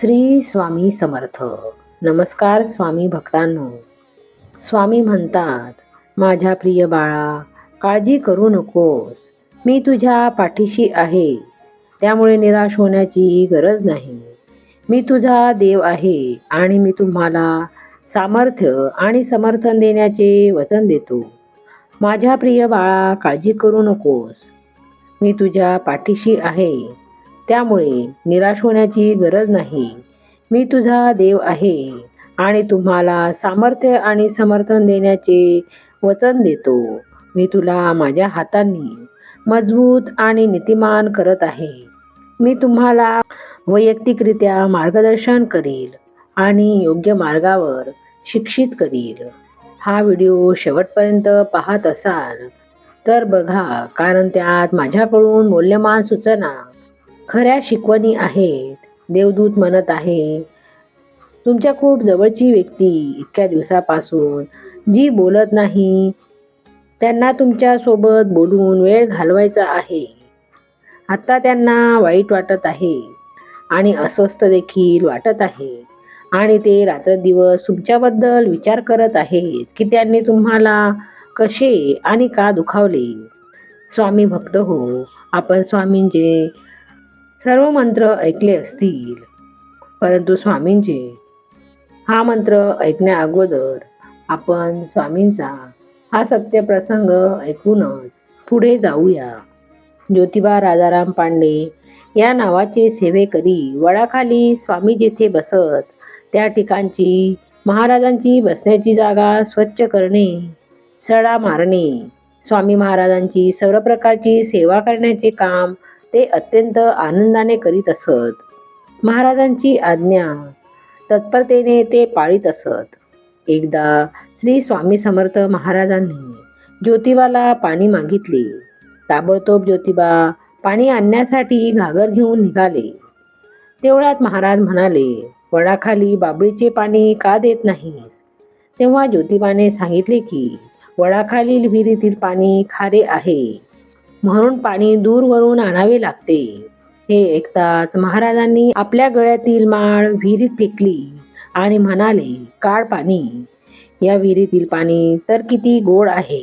श्री स्वामी समर्थ. नमस्कार स्वामी भक्तांनो. स्वामी म्हणतात माझ्या प्रिय बाळा काळजी करू नकोस. मी तुझ्या पाठीशी आहे. त्यामुळे निराश होण्याची गरज नाही. मी तुझा देव आहे आणि मी तुम्हाला सामर्थ्य आणि समर्थन देण्याचे वचन देतो. माझ्या प्रिय बाळा काळजी करू नकोस. मी तुझ्या पाठीशी आहे. त्यामुळे निराश होण्याची गरज नाही. मी तुझा देव आहे आणि तुम्हाला सामर्थ्य आणि समर्थन देण्याचे वचन देतो. मी तुला माझ्या हातांनी मजबूत आणि नीतिमान करत आहे. मी तुम्हाला वैयक्तिकरित्या मार्गदर्शन करील आणि योग्य मार्गावर शिक्षित करील. हा व्हिडिओ शेवटपर्यंत पाहत असाल तर बघा कारण त्यात माझ्याकडून मूल्यमान सूचना खऱ्या शिकवणी आहेत. देवदूत म्हणत आहे तुमच्या खूप जवळची व्यक्ती इतक्या दिवसापासून जी बोलत नाही त्यांना तुमच्यासोबत बोलून वेळ घालवायचा आहे. आत्ता त्यांना वाईट वाटत आहे आणि अस्वस्थ देखील वाटत आहे आणि ते रात्रदिवस तुमच्याबद्दल विचार करत आहेत की त्यांनी तुम्हाला कसे आणि का दुखावले. स्वामी भक्त हो आपण स्वामींचे सर्व मंत्र ऐकले असतील. परंतु स्वामींचे हा मंत्र ऐकण्या अगोदर आपण स्वामींचा हा सत्य प्रसंग ऐकूनच पुढे जाऊया. ज्योतिबा राजाराम पांडे या नावाचे सेवेकरी वडाखाली स्वामी जेथे बसत त्या ठिकाणची महाराजांची बसण्याची जागा स्वच्छ करणे सडा मारणे स्वामी महाराजांची सर्व प्रकारची सेवा करण्याचे काम ते अत्यंत आनंदाने करीत असत. महाराजांची आज्ञा तत्परतेने ते पाळीत असत. एकदा श्री स्वामी समर्थ महाराजांनी ज्योतिबाला पाणी मागितले. ताबडतोब ज्योतिबा पाणी आणण्यासाठी घागर घेऊन निघाले. तेवढ्यात महाराज म्हणाले वडाखाली बाबळीचे पाणी का देत नाहीस? तेव्हा ज्योतिबाने सांगितले की वडाखालील विहिरीतील पाणी खारे आहे. म्हणून पाणी दूरवरून आणावे लागते. हे ऐकताच महाराजांनी आपल्या गळ्यातील माळ विहिरीत फेकली आणि म्हणाले काळ पाणी. या विहिरीतील पाणी तर किती गोड आहे.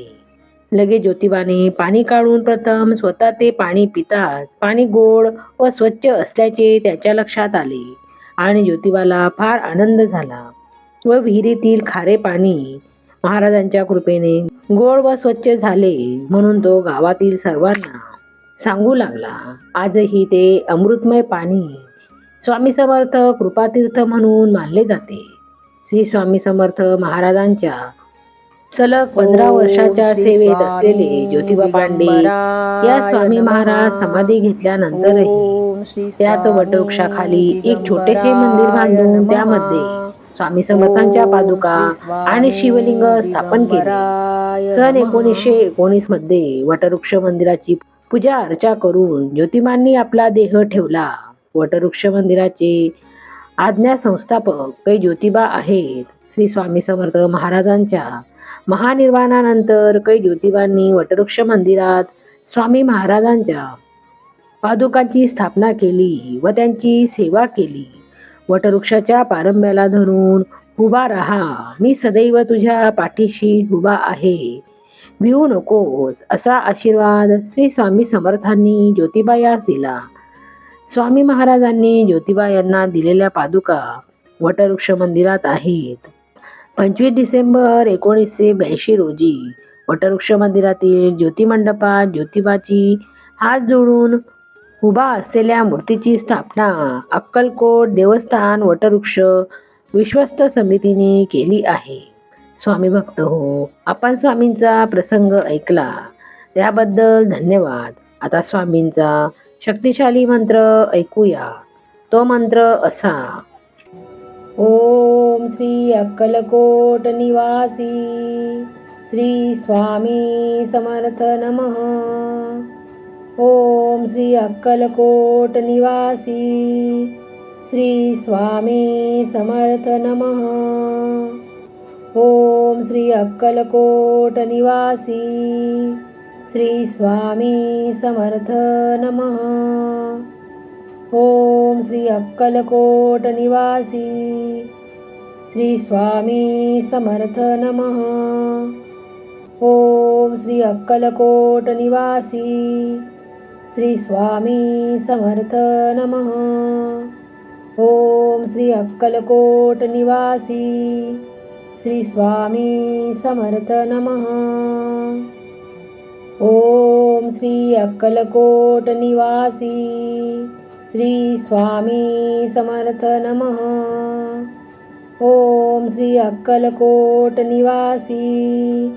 लगे ज्योतिबाने पाणी काढून प्रथम स्वतः ते पाणी पितात. पाणी गोड व स्वच्छ असल्याचे त्याच्या लक्षात आले आणि ज्योतिबाला फार आनंद झाला. व विहिरीतील खारे पाणी महाराजांच्या कृपेने गोड व स्वच्छ झाले म्हणून तो गावातील सर्वांना सांगू लागला. आजही ते अमृतमय पाणी स्वामी समर्थ कृपातीर्थ म्हणून मानले जाते. श्री स्वामी समर्थ महाराजांच्या सलग पंधरा वर्षाच्या सेवेत असलेले ज्योतिबा पांडे या स्वामी महाराज समाधी घेतल्यानंतरही त्याच वटवृक्षाखाली एक छोटेसे मंदिर बांधून त्यामध्ये स्वामी समर्थांच्या पादुका आणि शिवलिंग स्थापन केले. सन एकोणीसशे एकोणीसमध्ये वटवृक्ष मंदिराची पूजा अर्चा करून ज्योतिबांनी आपला देह ठेवला. वटवृक्ष मंदिराचे आज्ञा संस्थापक काही ज्योतिबा आहेत. श्री स्वामी समर्थ महाराजांच्या महानिर्वाणानंतर काही ज्योतिबांनी वटवृक्ष मंदिरात स्वामी महाराजांच्या पादुकांची स्थापना केली व त्यांची सेवा केली. वटवृक्षाच्या पारंब्याला धरून उभा राहा. मी सदैव तुझ्या पाठीशी उभा आहे. भिवू नकोस असा आशीर्वाद श्री स्वामी समर्थांनी ज्योतिबा यास दिला. स्वामी महाराजांनी ज्योतिबा यांना दिलेल्या पादुका वटवृक्ष मंदिरात आहेत. पंचवीस डिसेंबर एकोणीसशे ब्याऐंशी रोजी वटवृक्ष मंदिरातील ज्योतिमंडपात ज्योतिबाची हात जोडून उभा असलेल्या मूर्तीची स्थापना अक्कलकोट देवस्थान वटवृक्ष विश्वस्त समितीने केली आहे. स्वामी भक्त हो आपण स्वामींचा प्रसंग ऐकला. त्याबद्दल धन्यवाद. आता स्वामींचा शक्तिशाली मंत्र ऐकूया. तो मंत्र असा. ओम श्री अक्कलकोट निवासी श्री स्वामी समर्थ नमः. ओम श्री अक्कलकोट निवासी। श्री स्वामी समर्थ नमः। ओम श्री अक्कलकोट निवासी। श्री स्वामी समर्थ नमः। ओम श्री अक्कलकोट निवासी। श्री स्वामी समर्थ नमः। ओम श्री अक्कलकोट निवासी। श्री स्वामी समर्थ नमः. ओम श्री अक्कलकोट निवासी श्री स्वामी समर्थ नम. ओम श्री अक्कलकोट निवासी श्री स्वामी समर्थ नम. ओम श्री अक्कलकोट निवासी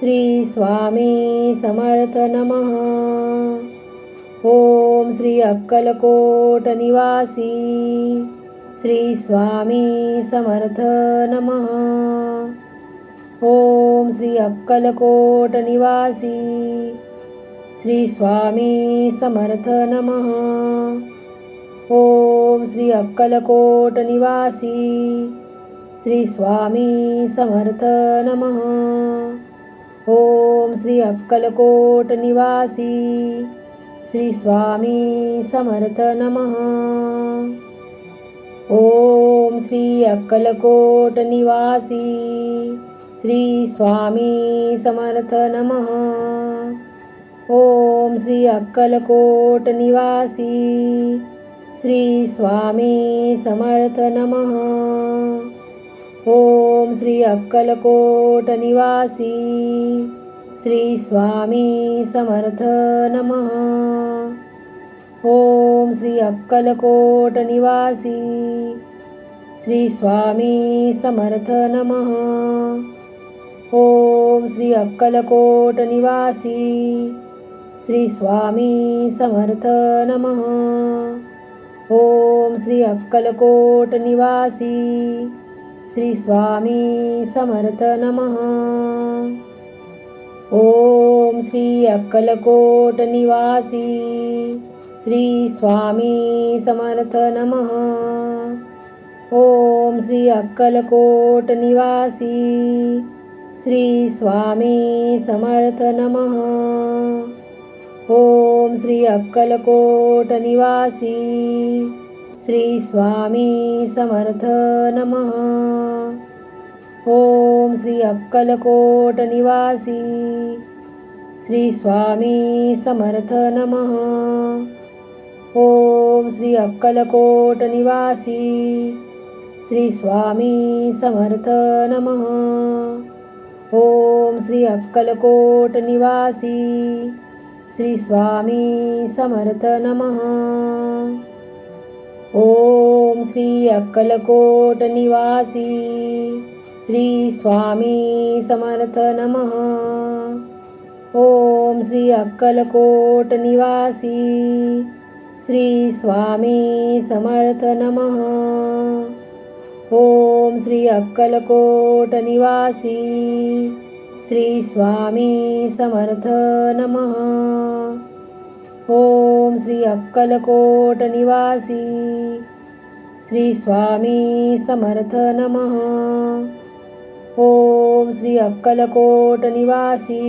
श्री स्वामी समर्थ नमः. ओम श्री अक्कलकोट निवासी श्री स्वामी समर्थ नम। ओम श्री अक्कलकोट निवासी श्री स्वामी समर्थ नम। ओम श्री अक्कलकोट निवासी श्री स्वामी समर्थ नम। ओम श्री अक्कलकोट निवासी श्री स्वामी समर्थ नमः. ओम श्री अक्कलकोट निवासी श्री स्वामी समर्थ नमः. ओम श्री अक्कलकोट निवासी श्री स्वामी समर्थ नमः. ओम श्री अक्कलकोट निवासी श्रीस्वामी समर्थ नमः। ॐ श्री अक्कलकोटनिवासी श्रीस्वामी समर्थ नमः। ॐ श्री अक्कलकोटनिवासी श्रीस्वामी समर्थ नमः। ॐ श्री अक्कलकोटनिवासी श्रीस्वामी समर्थ नमः। ओम श्री अक्कलकोट निवासी श्री स्वामी समर्थ नम। ओम श्री अक्कलकोट निवासी श्री स्वामी समर्थ नम। ओम श्री अक्कलकोट निवासी श्री स्वामी समर्थ नमः। ॐ श्री अक्कलकोटनिवासी। श्रीस्वामी समर्थ नमः। ॐ श्री अक्कलकोटनिवासी। श्रीस्वामी समर्थ नमः। ॐ श्री अक्कलकोटनिवासी। श्रीस्वामी समर्थ नमः। ॐ श्री अक्कलकोटनिवासी। श्री स्वामी समर्थ नमः. ओम श्री अक्कलकोट निवासी. श्री स्वामी समर्थ नमः. ओम श्री अक्कलकोट निवासी. श्री स्वामी समर्थ नमः. ओम श्री अक्कलकोट निवासी. श्री स्वामी समर्थ नमः. ॐ श्री अक्कलकोटनिवासी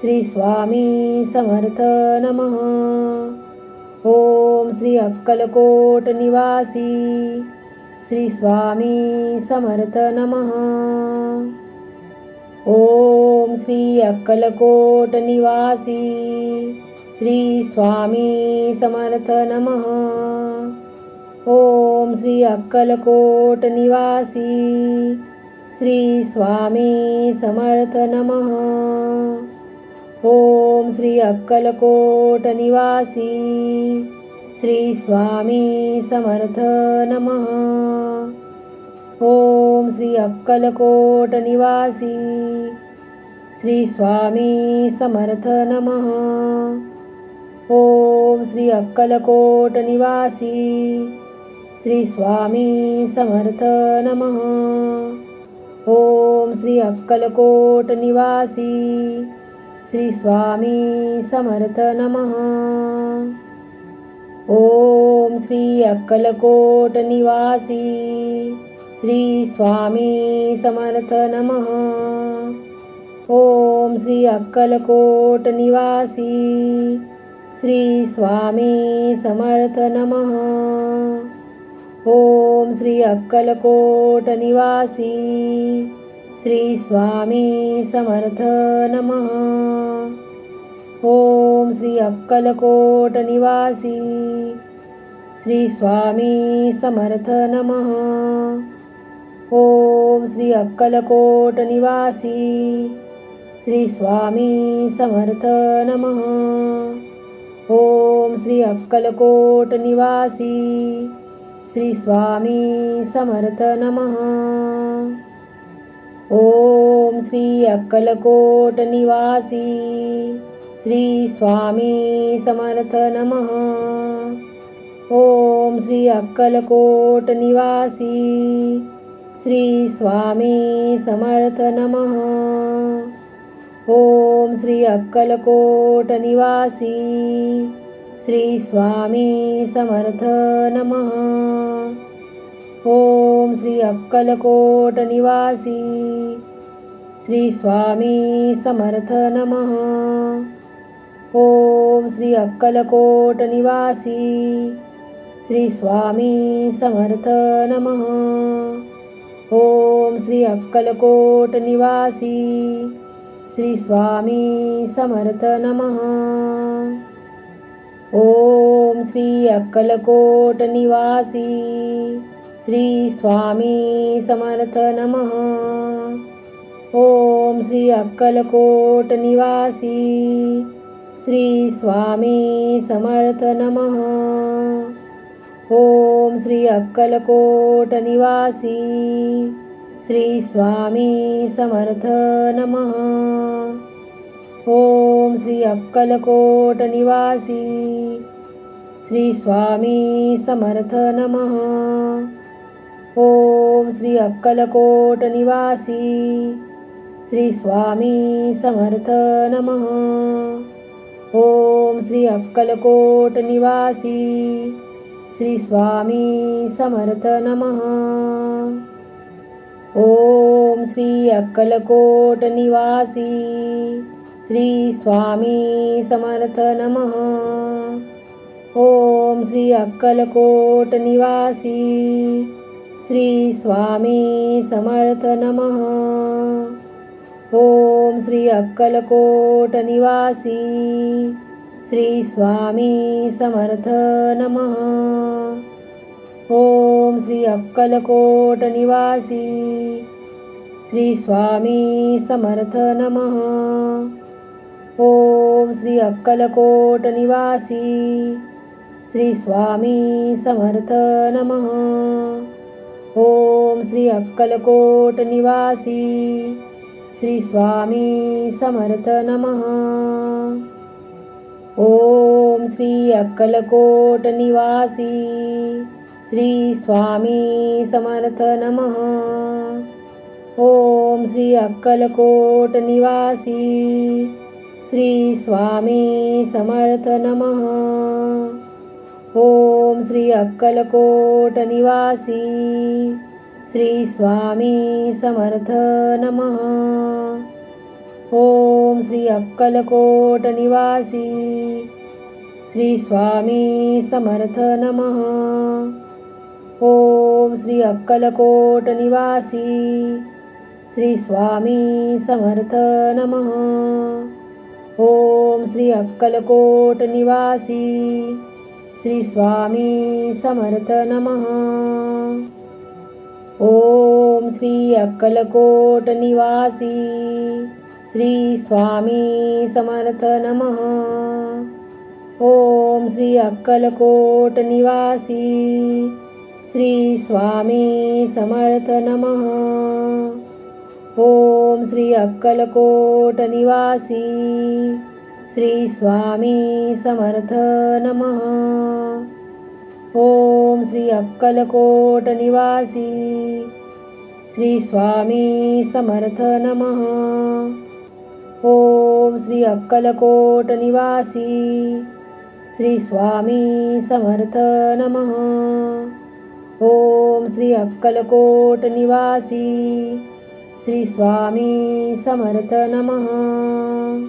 श्री स्वामी समर्थ नमः। ॐ श्री अक्कलकोटनिवासी श्री स्वामी समर्थ नमः। ॐ श्री अक्कलकोटनिवासी श्रीस्वामी समर्थ नमः। ॐ श्री अक्कलकोटनिवासी श्रीस्वामी समर्थ नमः। ॐ श्री अक्कलकोटनिवासी श्रीस्वामी समर्थ नमः। ॐ श्री अक्कलकोटनिवासी श्रीस्वामी समर्थ नमः। ॐ श्री अक्कलकोटनिवासी श्रीस्वामी समर्थ नमः। ॐ श्री अक्कलकोटनिवासी श्रीस्वामी समर्थ नमः। ॐ श्री अक्कलकोटनिवासी श्रीस्वामी समर्थ नमः। ॐ श्री अक्कलकोटनिवासी श्रीस्वामी समर्थ नमः। ॐ श्री अक्कलकोटनिवासी श्रीस्वामी समर्थ नमः। ॐ श्री अक्कलकोटनिवासी श्रीस्वामी समर्थ नमः। ॐ श्री अक्कलकोटनिवासी श्रीस्वामी समर्थ नमः। ॐ श्री अक्कलकोटनिवासी श्री स्वामी समर्थ नमः. ओम श्री अक्कलकोट निवासी श्री स्वामी समर्थ नमः. ओम श्री अक्कलकोट निवासी श्री स्वामी समर्थ नमः. ओम श्री अक्कलकोट निवासी श्री स्वामी समर्थ नम। ओम श्री अक्कलकोट निवासी। श्री स्वामी समर्थ नमः। ओम श्री अक्कलकोट निवासी। श्री स्वामी समर्थ नमः। ओम श्री अक्कलकोट निवासी। श्री स्वामी समर्थ नमः। ओम श्री अक्कलकोट निवासी श्री स्वामी समर्थ नम। ओम श्री अक्कलकोट निवासी श्री स्वामी समर्थ नम। ओम श्री अक्कलकोट निवासी श्री स्वामी समर्थ नमः। ॐ श्री अक्कलकोटनिवासी। श्रीस्वामी समर्थ नमः। ॐ श्री अक्कलकोटनिवासी। श्रीस्वामी समर्थ नमः। ॐ श्री अक्कलकोटनिवासी। श्रीस्वामी समर्थ नमः। ॐ श्री अक्कलकोटनिवासी। श्री स्वामी समर्थ नम. ओम श्री अक्कलकोट निवासी. श्री स्वामी समर्थ नम. ओम श्री अक्कलकोट निवासी. श्री स्वामी समर्थ नमः. ओम श्री अक्कलकोट निवासी. श्री स्वामी समर्थ नमः. ओम श्री अक्कलकोट निवासी श्री स्वामी समर्थ नम. ओम श्री अक्कलकोट निवासी श्री स्वामी समर्थ नम. ओम श्री अक्कलकोट निवासी श्री स्वामी समर्थ नम. ओम श्री अक्कलकोट निवासी श्री स्वामी समर्थ नमः। ओम श्री अक्कलकोट निवासी। श्री स्वामी समर्थ नमः। ओम श्री अक्कलकोट निवासी। श्री स्वामी समर्थ नमः। ओम श्री अक्कलकोट निवासी। श्री स्वामी समर्थ नमः। ओम श्री अक्कलकोट निवासी श्री स्वामी समर्थ नमः. ओम श्री अक्कलकोट निवासी श्री स्वामी समर्थ नमः. ओम श्री अक्कलकोट निवासी श्री स्वामी समर्थ नमः. ओम श्री अक्कलकोट निवासी श्री स्वामी समर्थ नमः। ओम श्री अक्कलकोट निवासी श्री स्वामी समर्थ नमः। ओम श्री अक्कलकोट निवासी श्री स्वामी समर्थ नम। ओम श्री अक्कलकोट निवासी श्रीस्वामी समर्थ नमः।